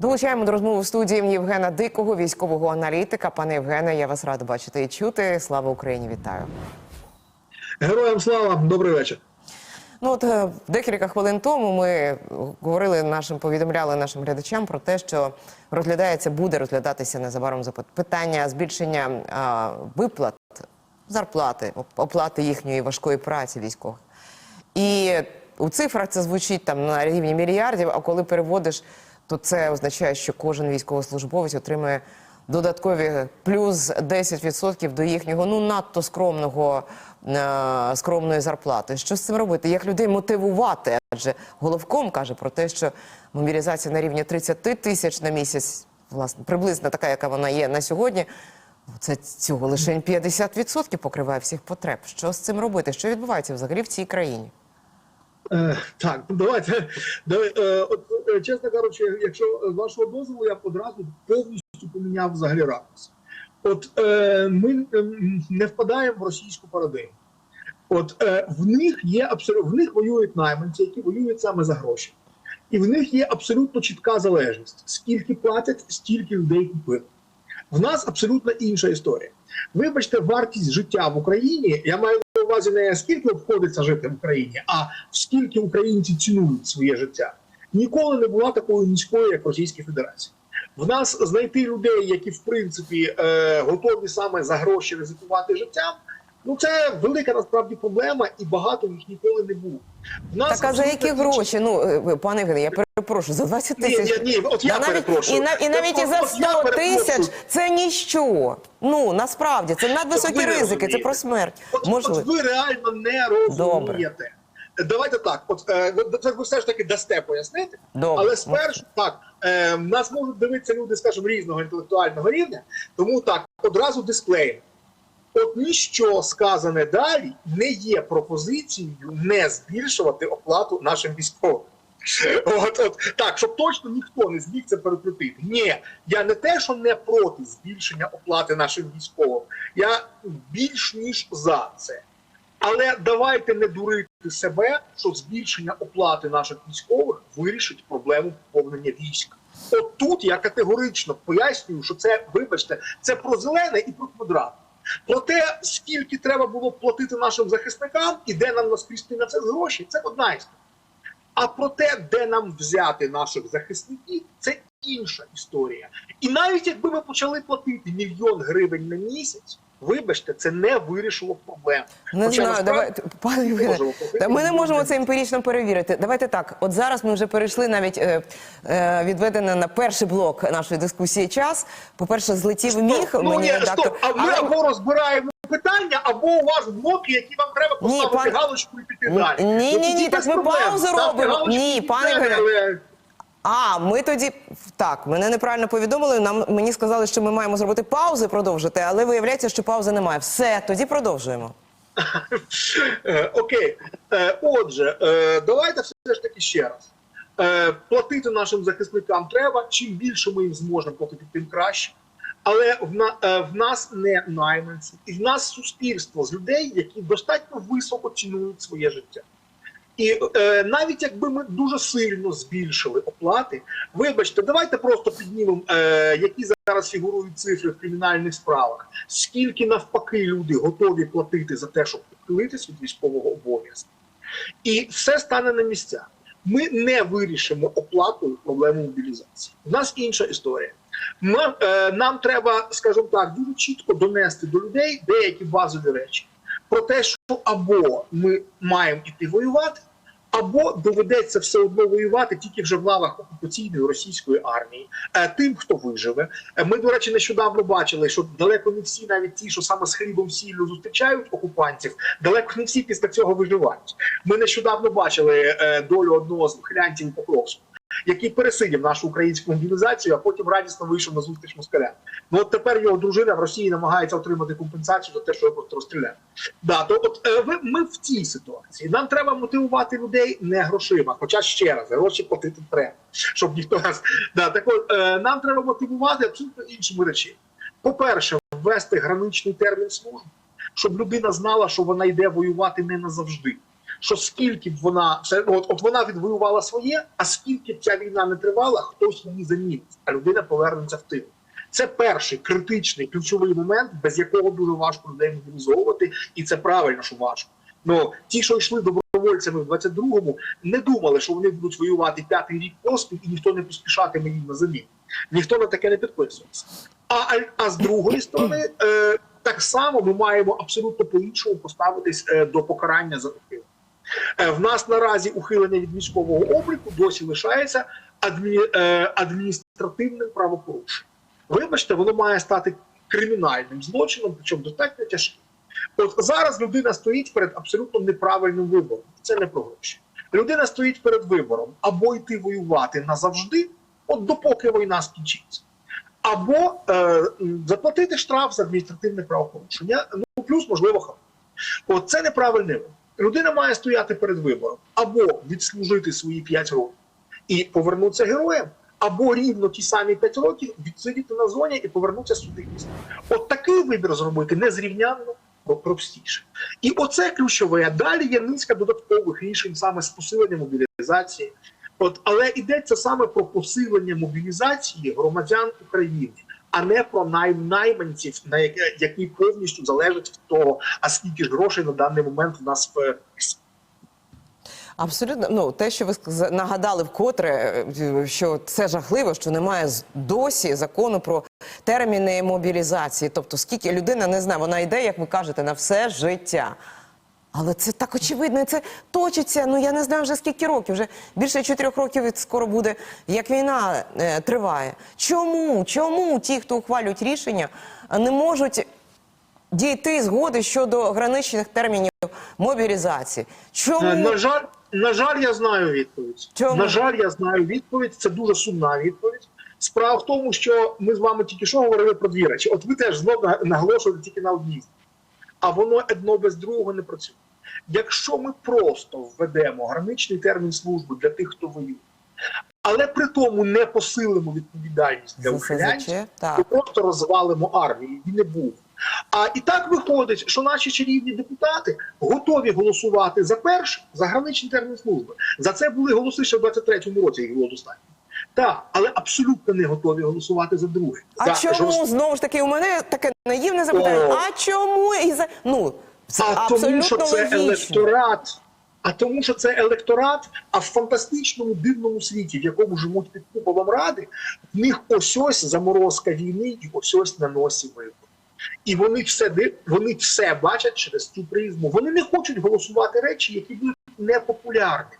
Долучаємо до розмови в студії Євгена Дикого, військового аналітика. Пане Євгене, я вас рада бачити і чути. Слава Україні! Вітаю! Героям слава, добрий вечір. Ну от е, декілька хвилин тому ми говорили нашим, повідомляли нашим глядачам про те, що розглядається, буде розглядатися незабаром питання збільшення а, виплат зарплати, оплати їхньої важкої праці військових. І у цифрах це звучить там на рівні мільярдів. А коли переводиш, то це означає, що кожен військовослужбовець отримує додаткові плюс 10% до їхнього ну надто скромного е, скромної зарплати. Що з цим робити? Як людей мотивувати? Адже головком каже про те, що мобілізація на рівні 30 тисяч на місяць, власне, приблизно така, яка вона є на сьогодні. Це цього лише 50% покриває всіх потреб. Що з цим робити? Що відбувається взагалі в цій країні? Е, так, давайте. е, от, е, чесно кажучи, якщо з вашого дозволу, я б одразу повністю поміняв взагалі ракурс. От е, ми не впадаємо в російську парадигму. От е, в них є абсолютно в них воюють найманці, які воюють саме за гроші. І в них є абсолютно чітка залежність. Скільки платять, стільки людей купили. В нас абсолютно інша історія. Вибачте, вартість життя в Україні. Я маю увазі не скільки обходиться жити в Україні, а скільки українці цінують своє життя. Ніколи не була такою низькою, як в Російській Федерації. В нас знайти людей, які в принципі е, готові саме за гроші ризикувати життям. Ну це велика насправді проблема, і багато їх ніколи не було. В нас Так а за які гроші? Ну, е, пане Євгене, я перепрошую, за 20 тисяч. ні, ні, от я навіть, перепрошую. і, на- і навіть і за 100 тисяч це ніщо. Ну, насправді, це надвисокі ви ризики, це про смерть. От, Можливо. от ви реально не розумієте. Давайте так, от це ви все ж таки дасте пояснити, Добре. але спершу так е, нас можуть дивитися люди, скажімо, різного інтелектуального рівня. Тому так, одразу дисклеймер. От ніщо сказане далі не є пропозицією не збільшувати оплату нашим військовим. От, от так, щоб точно ніхто не зміг це перекрутити. Ні, я не те, що не проти збільшення оплати нашим військовим. Я більш ніж за це. Але давайте не дурити себе, що збільшення оплати наших військових вирішить проблему поповнення війська. От тут я категорично пояснюю, що це, вибачте, це про зелене і про квадрат. Про те, скільки треба було платити нашим захисникам і де нам наскрісти на це гроші, це одна історія. А про те, де нам взяти наших захисників, це інша історія. І навіть якби ми почали платити мільйон гривень на місяць, вибачте, це не вирішило проблему. Не Хоча знаю, давайте, пане Євгене, та ми не можемо це емпірично перевірити. Давайте так. От зараз ми вже перейшли навіть е, е, відведений на перший блок нашої дискусії час. По-перше, злетів міг ну, мені ні, редактор. стоп, а ми або розбираємо питання, або у вас блоки, які вам треба поставити пан- галочку і піти далі. Ні, Ну, ні, ні, так ми паузу робимо. Ні, пане далі, А, ми тоді так, мене неправильно повідомили. Нам мені сказали, що ми маємо зробити паузу продовжити, але виявляється, що паузи немає. Все, тоді продовжуємо. Е, Окей, Е, отже, е, давайте все ж таки ще раз. Платити нашим захисникам треба. Чим більше ми їм зможемо платити, тим краще. Але в, е, в нас не найманці, і в нас суспільство з людей, які достатньо високо цінують своє життя. І е, навіть якби ми дуже сильно збільшили оплати, вибачте, давайте просто піднімемо, е, які зараз фігурують цифри в кримінальних справах. Скільки навпаки люди готові платити за те, щоб ухилитись від військового обов'язку, і все стане на місця. Ми не вирішимо оплатою проблему мобілізації. У нас інша історія. Ми, е, нам треба, скажімо так, дуже чітко донести до людей деякі базові речі про те, що або ми маємо іти воювати, або доведеться все одно воювати тільки вже в лавах окупаційної російської армії, е, тим, хто виживе. Е, Ми, до речі, нещодавно бачили, що далеко не всі, навіть ті, що саме з хлібом сіллю зустрічають окупантів, далеко не всі після цього виживають. Ми нещодавно бачили е, долю одного з хлянців у Покровську. Який пересидів нашу українську мобілізацію, а потім радісно вийшов на зустріч москалям. Ну от тепер його дружина в Росії намагається отримати компенсацію за те, що його просто розстріляли. Да, то от е, ви ми в цій ситуації. Нам треба мотивувати людей не грошима. Хоча ще раз гроші платити треба, щоб ніхто нас да так от е, нам треба мотивувати абсолютно іншими речами. По-перше, ввести граничний термін служби, щоб людина знала, що вона йде воювати не назавжди. Що скільки б вона все от, от вона відвоювала своє, а скільки б ця війна не тривала, хтось її замінить, а людина повернеться в тил. Це перший критичний ключовий момент, без якого дуже важко людей мобілізовувати, і це правильно, що важко. Ну ті, що йшли добровольцями в 22-му, не думали, що вони будуть воювати п'ятий рік поспіль, і ніхто не поспішатиме їм на заміну. Ніхто на таке не підписувався. А, а, з другої сторони, е, так само ми маємо абсолютно по-іншому поставитись е, до покарання за ухилення. Е, в нас наразі ухилення від військового обліку досі лишається адмі, е, адміністративним правопорушенням. Вибачте, воно має стати кримінальним злочином, причому достатньо тяжким. От зараз людина стоїть перед абсолютно неправильним вибором. Це не про гроші. Людина стоїть перед вибором або йти воювати назавжди, от допоки війна скінчиться, або е, заплатити штраф за адміністративне правопорушення, ну плюс, можливо, хабар. От це неправильний вибір. Людина має стояти перед вибором або відслужити свої 5 років і повернутися героєм, або рівно ті самі 5 років відсидіти на зоні і повернутися сюди. От такий вибір зробити незрівнянно простіше. І оце ключове. Далі є низка додаткових рішень саме з посилення мобілізації. От, але йдеться саме про посилення мобілізації громадян України, а не про найм найманців, на яке- які повністю залежать від того, а скільки ж грошей на даний момент у нас в Абсолютно, ну те, що ви нагадали вкотре, е, що це жахливо, що немає досі закону про терміни мобілізації. Тобто, скільки людина не знає, вона йде, як ви кажете, на все життя. Але це так очевидно, і це точиться. Ну я не знаю вже скільки років. Вже більше чотирьох років скоро буде, як війна е, триває. Чому? Чому ті, хто ухвалюють рішення, не можуть дійти згоди щодо граничних термінів мобілізації? Чому Е, На жаль, на жаль, я знаю відповідь. Чому? На жаль, я знаю відповідь. Це дуже сумна відповідь. Справа в тому, що ми з вами тільки що говорили про дві речі. От ви теж знову на- наголошували тільки на одній. А воно одно без другого не працює. Якщо ми просто введемо граничний термін служби для тих, хто воює, але при тому не посилимо відповідальність для ухилянців, то просто розвалимо армію. І не буде. А і так виходить, що наші чарівні депутати готові голосувати за перший, за граничний термін служби. За це були голоси ще в 23-му році, їх було достатньо. Так, але абсолютно не готові голосувати за друге. А за чому жорст- знову ж таки у мене таке наївне запитання? О. А чому і за ну це а абсолютно тому, що це логічно. електорат. А тому, що це електорат, а в фантастичному дивному світі, в якому живуть під куполом ради, в них ось ось заморозка війни і ось ось на носі вибори. І вони все вони все бачать через цю призму. Вони не хочуть голосувати речі, які будуть непопулярні.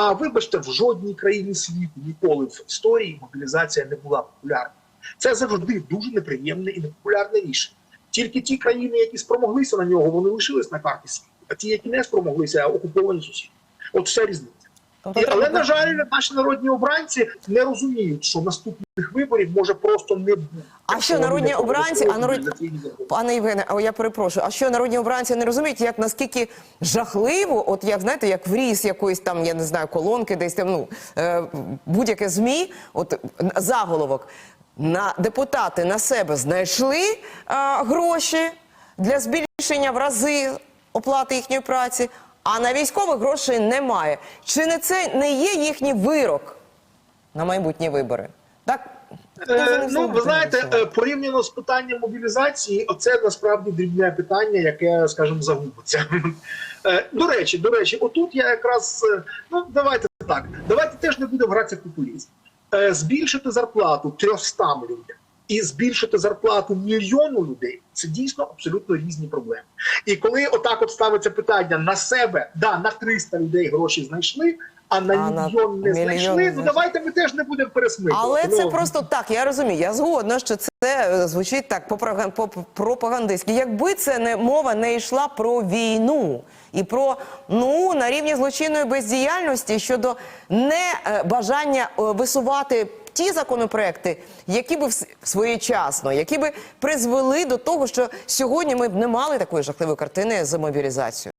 А вибачте, в жодній країні світу ніколи в історії мобілізація не була популярна. Це завжди дуже неприємне і непопулярне рішення. Тільки ті країни, які спромоглися на нього, вони лишились на карті світу, а ті, які не спромоглися, окуповані сусіди. От вся різниця. Тобто І, але на жаль, наші народні обранці не розуміють, що наступних виборів може просто не бути. А що народні обранці, а народ... Пане Євгене, а я перепрошую, а що народні обранці не розуміють, як наскільки жахливо, от як знаєте, як в ріс якоїсь там, я не знаю, колонки, десь там ну е, будь-яке змі, от заголовок на депутати на себе знайшли е, гроші для збільшення в рази оплати їхньої праці, а на військових грошей немає. Чи не це не є їхній вирок на майбутні вибори? Так Е, ну, ви знаєте, е, порівняно з питанням мобілізації, оце насправді дрібне питання, яке, скажімо, загубиться. Е, До речі, до речі, отут я якраз ну давайте так. Давайте теж не будемо гратися в популізм. Збільшити зарплату 300 людям і збільшити зарплату мільйону людей це дійсно абсолютно різні проблеми. І коли отак от ставиться питання на себе, да, на 300 людей гроші знайшли, а на А на мільйон не мільйон знайшли. не Ну давайте ми теж не будемо пересмикувати. Але це Ну, просто так, я розумію. Я згодна, що це е, звучить так пропагандистськи. Якби це не мова не йшла про війну і про ну на рівні злочинної бездіяльності щодо не е, бажання е, висувати ті законопроекти, які би своєчасно, які би призвели до того, що сьогодні ми б не мали такої жахливої картини з мобілізацією.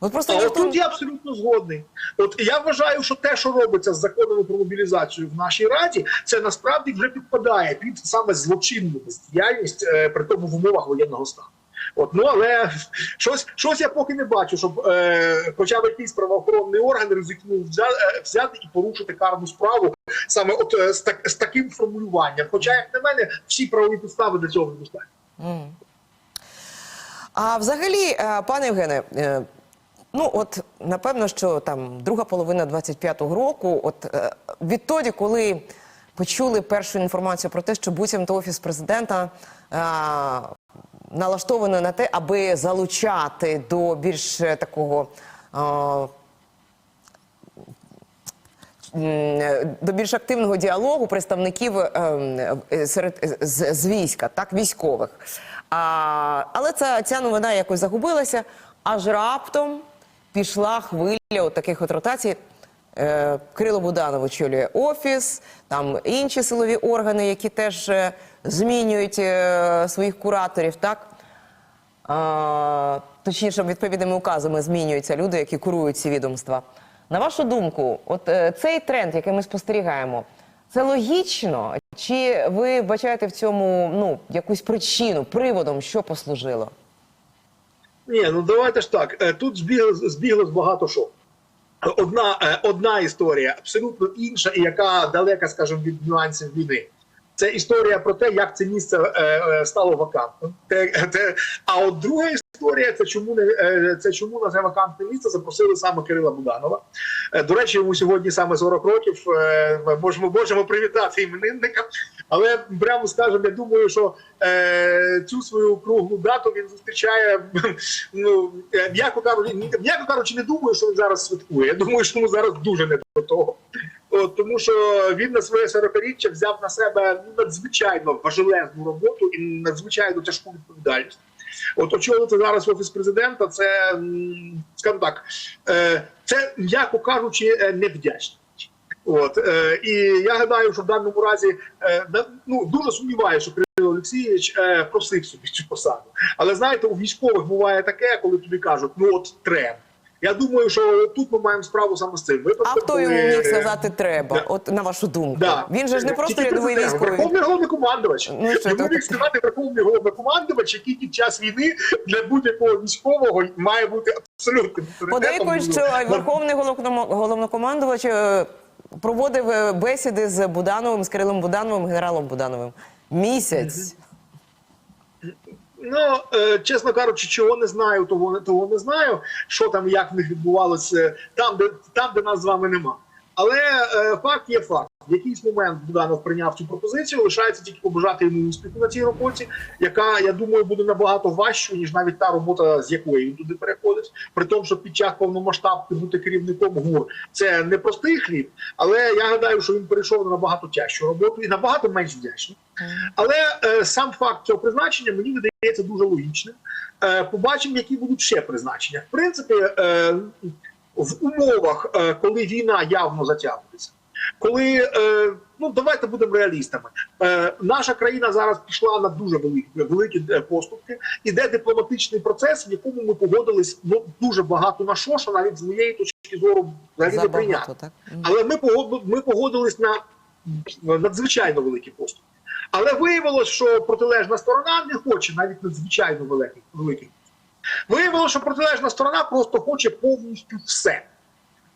От просто Але ніхто... тут я абсолютно згодний. От я вважаю, що те, що робиться з законами про мобілізацію в нашій раді, це насправді вже підпадає під саме злочинну бездіяльність, е, при тому в умовах воєнного стану. От ну але щось, щось я поки не бачу, щоб е, хоча б якийсь правоохоронний орган ризикнув взяти, взяти і порушити карну справу саме от е, з, так, з таким формулюванням. Хоча, як на мене, всі правові підстави для цього недостатньо. М. А взагалі, е, пане Євгене, е, ну от напевно, що там друга половина 25-го року, от е, відтоді, коли почули першу інформацію про те, що буцімто офіс президента е, налаштований на те, аби залучати до більш е, такого. е, до більш активного діалогу представників е, серед з, з війська, так військових. А, але ця, ця новина якось загубилася. Аж раптом пішла хвиля от таких от ротацій. Е, Кирило Буданов очолює офіс, там інші силові органи, які теж змінюють е, своїх кураторів, так? Точніше, відповідними указами змінюються люди, які курують ці відомства. На вашу думку, от е, цей тренд, який ми спостерігаємо, це логічно? Чи ви бачаєте в цьому ну, якусь причину, приводом, що послужило? Ні, ну давайте ж так. е, Тут збігло, збіглось багато що. Одна, одна історія абсолютно інша, і яка далека, скажімо, від нюансів війни. Це історія про те, як це місце е, е, стало вакантним. А от друга історія це чому не е, це чому на це вакантне місце запросили саме Кирила Буданова. До речі, йому сьогодні саме 40 років. Ми можемо можемо привітати іменинника. Але прямо скажемо, я думаю, що цю свою круглу дату він зустрічає. Ну м'яко кажучи, не думаю, що він зараз святкує. Я думаю, що йому зараз дуже не до того. Тому що він на своє 40-річчя взяв на себе надзвичайно важелезну роботу і надзвичайно тяжку відповідальність. От очолити зараз офіс президента, це скажімо так, е, це м'яко кажучи, е, невдячність. От е, і я гадаю, що в даному разі е, ну дуже сумніваюся, що Кирило Олексійович е, просив собі цю посаду. Але знаєте, у військових буває таке, коли тобі кажуть, ну от треба. Я думаю, що тут ми маємо справу саме з цим А випадком. хто йому міг сказати треба? да. От на вашу думку, Да. він же ж не просто рядовий військовий. Верховний головнокомандувач. Ну, що Йому міг сказати верховний головнокомандувач, який під час війни для будь-якого військового має бути абсолютним. Подейкують, що верховний головноко- головнокомандувач е, проводив е, бесіди з Будановим, з Кирилом Будановим, генералом Будановим. Місяць. Ну, е, чесно кажучи, чого не знаю, того, того не знаю, що там, як в них відбувалося там, де, там, де нас з вами нема. Але е, факт є факт. В якийсь момент Буданов прийняв цю пропозицію, лишається тільки побажати йому успіху на цій роботі, яка, я думаю, буде набагато важчою, ніж навіть та робота, з якої він туди переходить. При тому, що під час повномасштабки бути керівником ГУР це не простий хліб, але я гадаю, що він перейшов на набагато тяжчу роботу і набагато менш вдячний. Але е, сам факт цього призначення мені видається дуже логічним. Е, побачимо, які будуть ще призначення. В принципі, е, в умовах, е, коли війна явно затягується, коли е, ну давайте будемо реалістами. Е, наша країна зараз пішла на дуже великі великі е, поступки. Іде дипломатичний процес, в якому ми погодились ну дуже багато на що, що навіть з моєї точки зору взагалі не прийняти. Так? Але ми ми погодились на надзвичайно великі поступки. Але виявилось, що протилежна сторона не хоче навіть надзвичайно великих великих. Виявилося, що протилежна сторона просто хоче повністю все.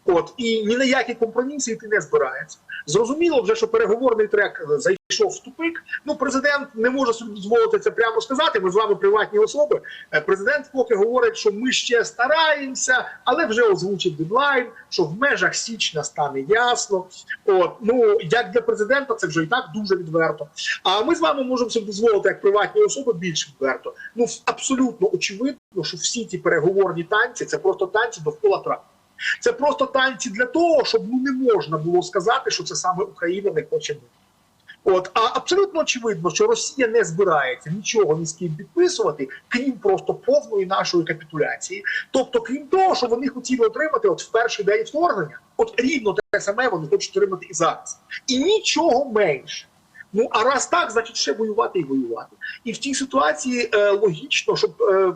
От і ні на які компроміси йти не збирається. Зрозуміло вже, що переговорний трек е, зайшов в тупик. Ну, президент не може собі дозволити це прямо сказати. Ми з вами приватні особи. Е, Президент поки говорить, що ми ще стараємося, але вже озвучив дедлайн, що в межах січня стане ясно. От ну як для президента, це вже і так дуже відверто. А ми з вами можемо собі дозволити як приватні особи більш відверто. Ну абсолютно очевидно, що всі ці переговорні танці це просто танці довкола трапу. Це просто танці для того, щоб ну не можна було сказати, що це саме Україна не хоче миру. От а абсолютно очевидно, що Росія не збирається нічого ні з ким підписувати, крім просто повної нашої капітуляції. Тобто, крім того, що вони хотіли отримати от в перший день вторгнення, от рівно те саме вони хочуть отримати і зараз, і нічого менше. Ну а раз так, значить ще воювати і воювати. І в тій ситуації е, логічно, щоб е,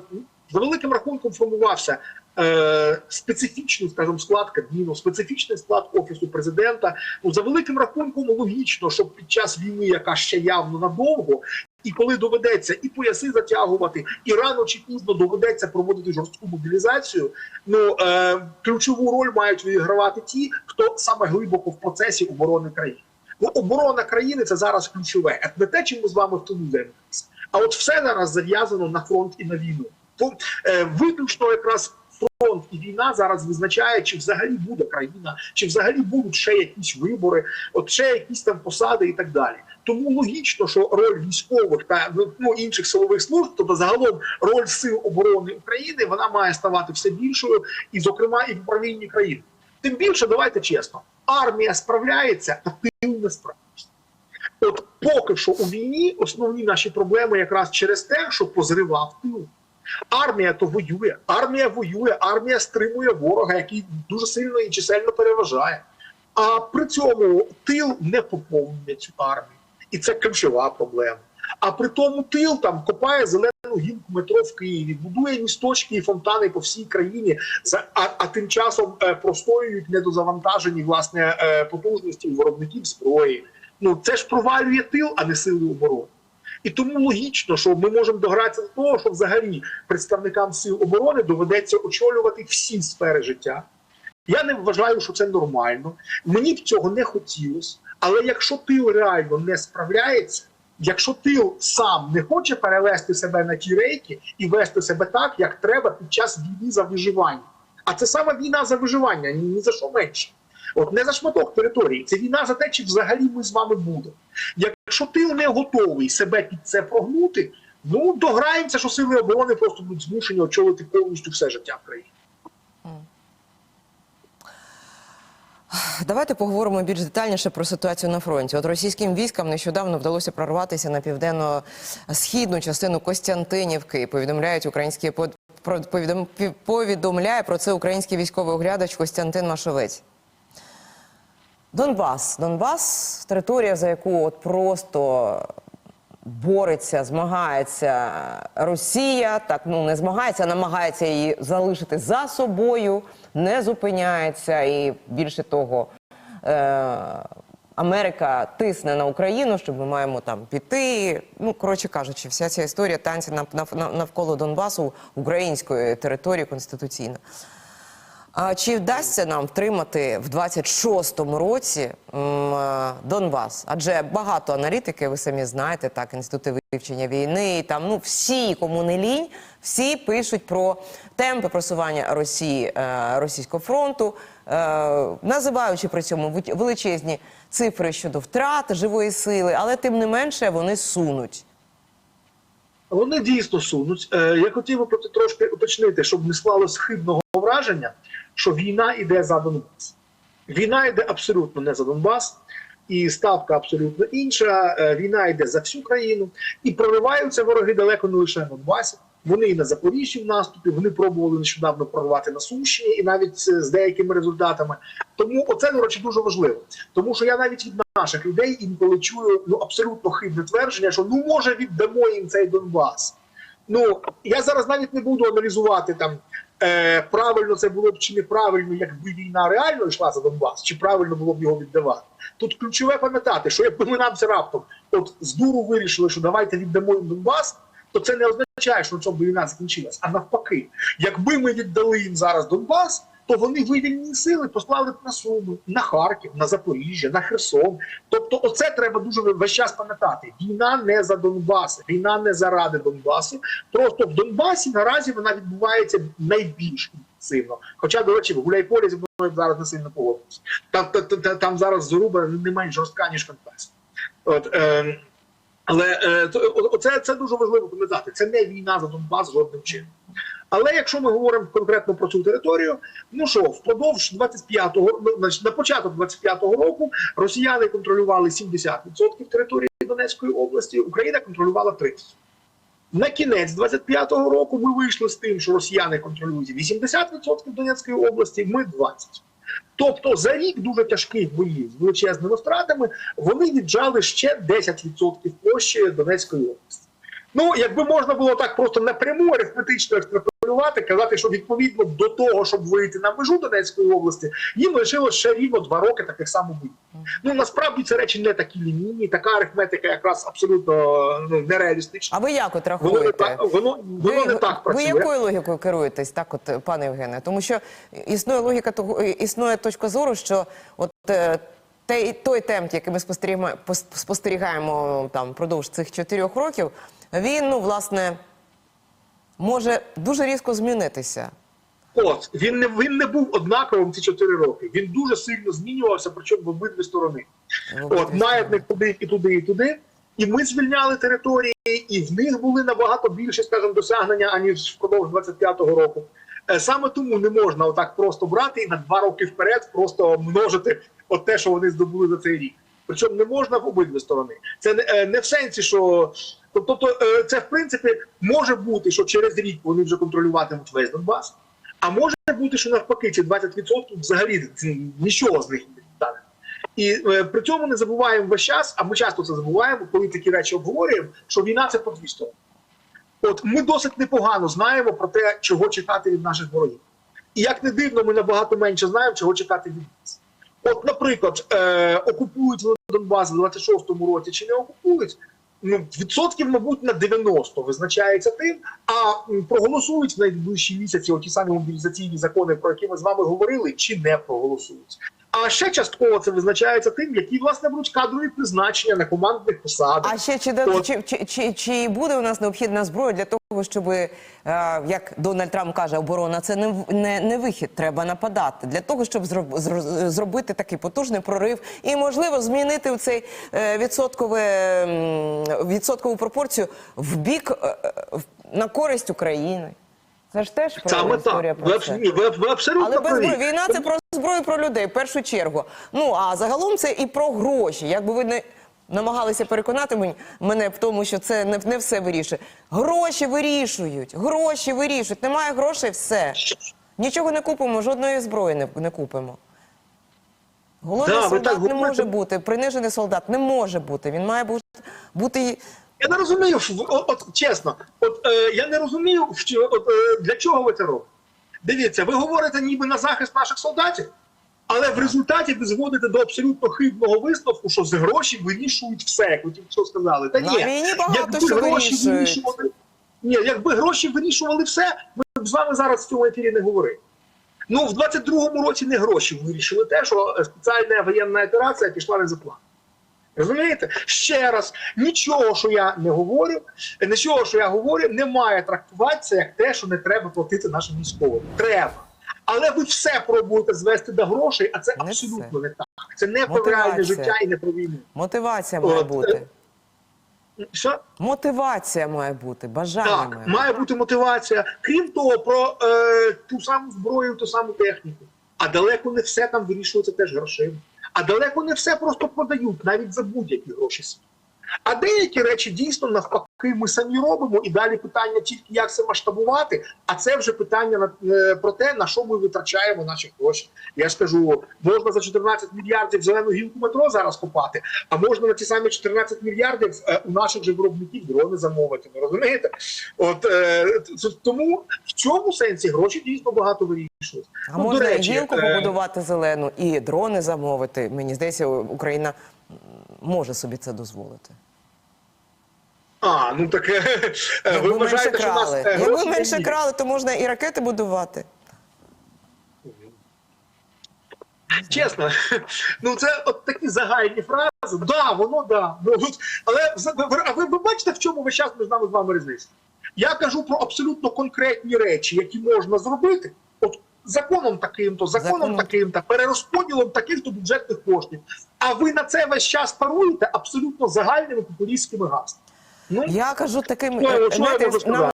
за великим рахунком формувався е, специфічний, скажімо, склад Кабміну, специфічний склад офісу президента. Ну за великим рахунком логічно, щоб під час війни, яка ще явно надовго, І коли доведеться і пояси затягувати, і рано чи пізно доведеться проводити жорстку мобілізацію, ну е, ключову роль мають відігравати ті, хто саме глибоко в процесі оборони країни. Бо оборона країни це зараз ключове. Це не те, чим ми з вами в тилу займаємося. А от все зараз зав'язано на фронт і на війну. То е, виключно якраз фронт і війна зараз визначає, чи взагалі буде країна, чи взагалі будуть ще якісь вибори, от ще якісь там посади і так далі. Тому логічно, що роль військових та ну, інших силових служб, тобто загалом роль сил оборони України, вона має ставати все більшою, і, зокрема, і в управлінні країни. Тим більше, давайте чесно, армія справляється, а тил не справиться. От поки що у війні основні наші проблеми якраз через те, що позривав тил. Армія то воює, армія воює, армія стримує ворога, який дуже сильно і чисельно переважає. А при цьому тил не поповнює цю армію, і це ключова проблема. А при тому тил там копає зелену гілку метро в Києві, будує місточки і фонтани по всій країні. А, а тим часом е, простоюють недозавантажені власне е, потужності виробників зброї. Ну це ж провалює тил, а не сили оборони. І тому логічно, що ми можемо догратися до того, що взагалі представникам сил оборони доведеться очолювати всі сфери життя. Я не вважаю, що це нормально. Мені б цього не хотілося. Але якщо тил реально не справляється, якщо тил сам не хоче перевести себе на ті рейки і вести себе так, як треба під час війни за виживання. А це саме війна за виживання, ні, за що менше. От не за шматок території, це війна за те, чи взагалі ми з вами будемо. Якщо ти не готовий себе під це прогнути, ну дограємося, що сили оборони просто будуть змушені очолити повністю все життя в країні. Давайте поговоримо більш детальніше про ситуацію на фронті. От російським військам нещодавно вдалося прорватися на південно-східну частину Костянтинівки. Повідомляють українські повідомляє про це український військовий оглядач Костянтин Машовець. Донбас. Донбас територія, за яку от просто бореться, змагається Росія. Так ну не змагається, а намагається її залишити за собою, не зупиняється і більше того. Е- Америка тисне на Україну, що ми маємо там піти. Ну коротше кажучи, вся ця історія танці нав- навколо Донбасу української території конституційно. А чи вдасться нам втримати в 26-му році е, Донбас? Адже багато аналітики, ви самі знаєте, так, інститути вивчення війни, там ну всі, кому не лінь, всі пишуть про темпи просування Росії е, російського фронту, е, називаючи при цьому величезні цифри щодо втрат живої сили, але тим не менше вони сунуть. Вони дійсно сунуть. Я хотів би трошки уточнити, щоб не склалось хибного враження, що війна йде за Донбас. Війна йде абсолютно не за Донбас, і ставка абсолютно інша. Е, Війна йде за всю країну, і прориваються вороги далеко не лише на Донбасі. Вони і на Запоріжжі в наступі, вони пробували нещодавно прорвати на Сумщині, і навіть з деякими результатами. Тому оце, до речі, дуже важливо. Тому що я навіть від наших людей інколи чую ну абсолютно хибне твердження, що ну може віддамо їм цей Донбас. Ну я зараз навіть не буду аналізувати там е, правильно це було б чи неправильно, якби війна реально йшла за Донбас, чи правильно було б його віддавати. Тут ключове пам'ятати, що якби ми нам це раптом от з дуру вирішили, що давайте віддамо їм Донбас, то це не означає, що на цьому війна закінчилась. А навпаки, якби ми віддали їм зараз Донбас, то вони вивільні сили послали б на Суми, на Харків, на Запоріжжя, на Херсон. Тобто, оце треба дуже весь час пам'ятати. Війна не за Донбас, війна не заради Донбасу. Просто в Донбасі наразі вона відбувається найбільш інтенсивно. Хоча, до речі, в Гуляйполі зі мною зараз не сильно погодиться. Там, та- та- та- там зараз заруба не менш жорстка, ніж Конфес. От, е, але е, оце це дуже важливо пам'ятати. Це не війна за Донбас жодним чином. Але якщо ми говоримо конкретно про цю територію, ну що, впродовж 25-го, ну, значить, на початок 25-го року росіяни контролювали 70% території Донецької області, Україна контролювала 30%. На кінець 25-го року ми вийшли з тим, що росіяни контролюють 80% Донецької області, ми 20%. Тобто за рік дуже тяжких боїв з величезними втратами вони віджали ще 10% площі Донецької області. Ну, якби можна було так просто напряму арифметично екстраполювати, контролювати, казати, що відповідно до того, щоб вийти на межу Донецької області, їм лишилось ще рівно два роки таких само бути. Ну насправді це речі не такі лінійні, така арифметика якраз абсолютно ну, нереалістична. А ви як от Воно не рахуєте? так, воно, воно не так ви працює. якою логікою керуєтесь, так, от, пане Євгене? Тому що існує логіка того, існує точка зору, що от е, той, той темп, який ми спостерігаємо, пос- спостерігаємо там впродовж цих чотирьох років, він ну власне може дуже різко змінитися. От він не він не був однаковим ці чотири роки. Він дуже сильно змінювався, причому в обидві сторони. От маятник туди і туди, і туди. І ми звільняли території, і в них були набагато більше, скажімо, досягнення аніж впродовж 25-го року. Е, Саме тому не можна отак просто брати і на два роки вперед просто множити от те, що вони здобули за цей рік. Причому не можна в обидві сторони. Це не, е, не в сенсі, що тобто, е, це в принципі може бути, що через рік вони вже контролюватимуть весь Донбас. А може бути, що навпаки, ці 20% взагалі нічого з них не стане. І е, при цьому не забуваємо весь час, а ми часто це забуваємо, коли такі речі обговорюємо, що війна це по дві сторони. От ми досить непогано знаємо про те, чого чекати від наших ворогів. І як не дивно, ми набагато менше знаємо, чого чекати від нас. От, наприклад, е, окупують Донбас в 26-му році чи не окупують, ну, відсотків, мабуть, на 90 визначається тим, а проголосують в найближчі місяці оті самі мобілізаційні закони, про які ми з вами говорили, чи не проголосують. А ще частково це визначається тим, які власне будуть кадрові призначення на командних посадах. А ще чи, От. чи, чи, чи, чи буде у нас необхідна зброя для того, щоб, е, як Дональд Трамп каже, оборона це не, не, не вихід, треба нападати. Для того, щоб зроб, зро- зробити такий потужний прорив і, можливо, змінити цей е, відсоткове, відсоткову пропорцію в бік е, е, на користь України. Це ж теж про Саме історія так. про це. ні, ви, ви абсолютно Але без праві. зброї війна це про зброю про людей в першу чергу. Ну а загалом це і про гроші. Якби ви не намагалися переконати мен- мене в тому, що це не, не все вирішує. Гроші вирішують, гроші вирішують. Немає грошей, все. Нічого не купимо, жодної зброї не, не купимо. Голодний Да, ви солдат так не говорите. може бути, принижений солдат не може бути. Він має бути, бути Я не розумію, от, от чесно, от е, я не розумію, що от, е, для чого ви це робите. Дивіться, ви говорите ніби на захист наших солдатів, але в результаті ви зводите до абсолютно хибного висновку, що з гроші вирішують все, як ви тільки що сказали. Та ні, якби що гроші вирішували, ні, якби гроші вирішували все, ми б з вами зараз в цьому ефірі не говорили. Ну, в 22-му році не гроші вирішили те, що спеціальна воєнна операція пішла не за планом. Розумієте? Ще раз, нічого, що я не говорю, е, нічого, що я говорю, не має трактуватися як те, що не треба платити нашим військовим. Треба. Але ви все пробуєте звести до грошей, а це Не абсолютно не так. Це не про реальне життя і не про війну. мотивація має От, бути. Що? Мотивація має бути, бажання Так, має має бути мотивація. Крім того, про е, ту саму зброю, ту саму техніку. А далеко не все там вирішується теж грошима. А далеко не все просто продають, навіть за будь-які гроші. А деякі речі дійсно навпаки ми самі робимо, і далі питання тільки як це масштабувати. А це вже питання на е, про те, на що ми витрачаємо наші гроші. Я ж кажу, можна за 14 мільярдів зелену гілку метро зараз купати, а можна на ті самі 14 мільярдів е, у наших же виробників дрони замовити. Ви розумієте? От е, тому в цьому сенсі гроші дійсно багато вирішують. А Ну, можна до речі, гілку е, побудувати зелену, і дрони замовити. Мені здається, Україна може собі це дозволити. А, ну так е, е, ви вважаєте, що нас е, Якби менше крали, то можна і ракети будувати. Чесно, ну це от такі загальні фрази. Да, воно да. Але ви- а ви, ви бачите, в чому весь час між нами з вами різниця? Я кажу про абсолютно конкретні речі, які можна зробити. От законом таким-то, законом, Законом. таким-то, перерозподілом таких-то бюджетних коштів. А ви на це весь час паруєте абсолютно загальними популістськими гаслами. Ну, Я кажу таким, е, знаєте,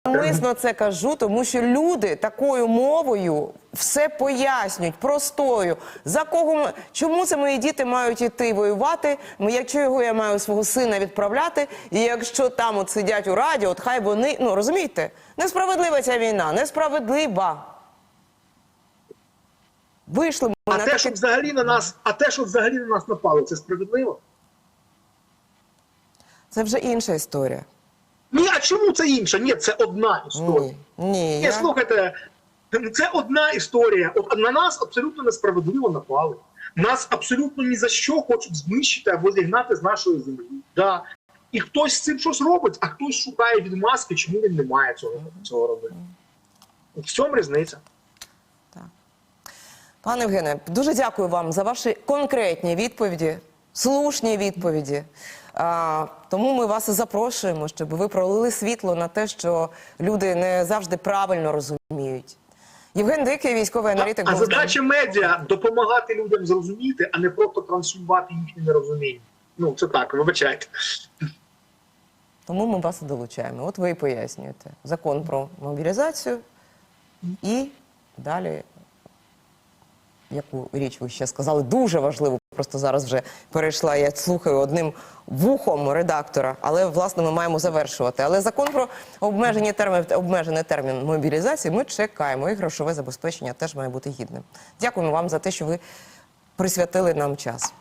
навмисно це кажу, тому що люди такою мовою все пояснюють простою. За кого чому це мої діти мають іти воювати? Якщо його я маю свого сина відправляти, і якщо там от сидять у раді, от хай вони ну розумієте, несправедлива ця війна, несправедлива. Вийшли ми а на те, таке що взагалі на нас, а те, що взагалі на нас напало, це справедливо? Це вже інша історія. Ні, а чому це інша? Ні, це одна історія. Ні, ні, Ні, я... слухайте, це одна історія. От на нас абсолютно несправедливо напали. Нас абсолютно ні за що хочуть знищити або зігнати з нашої землі. Да. І хтось з цим щось робить, а хтось шукає відмазки, чому він не має цього, цього робити. В цьому різниця. Пане Євгене, дуже дякую вам за ваші конкретні відповіді, слушні відповіді. А, тому ми вас і запрошуємо, щоб ви пролили світло на те, що люди не завжди правильно розуміють. Євген Дикий, військовий аналітик. А нами. задача медіа допомагати людям зрозуміти, а не просто транслювати їхнє нерозуміння. Ну, це так, вибачайте. Тому ми вас і долучаємо. От ви і пояснюєте закон про мобілізацію і далі. Яку річ ви ще сказали, дуже важливо. Просто зараз вже перейшла. Я слухаю одним вухом редактора, але власне ми маємо завершувати. Але закон про обмежені термін, обмежений термін мобілізації ми чекаємо. І грошове забезпечення теж має бути гідним. Дякуємо вам за те, що ви присвятили нам час.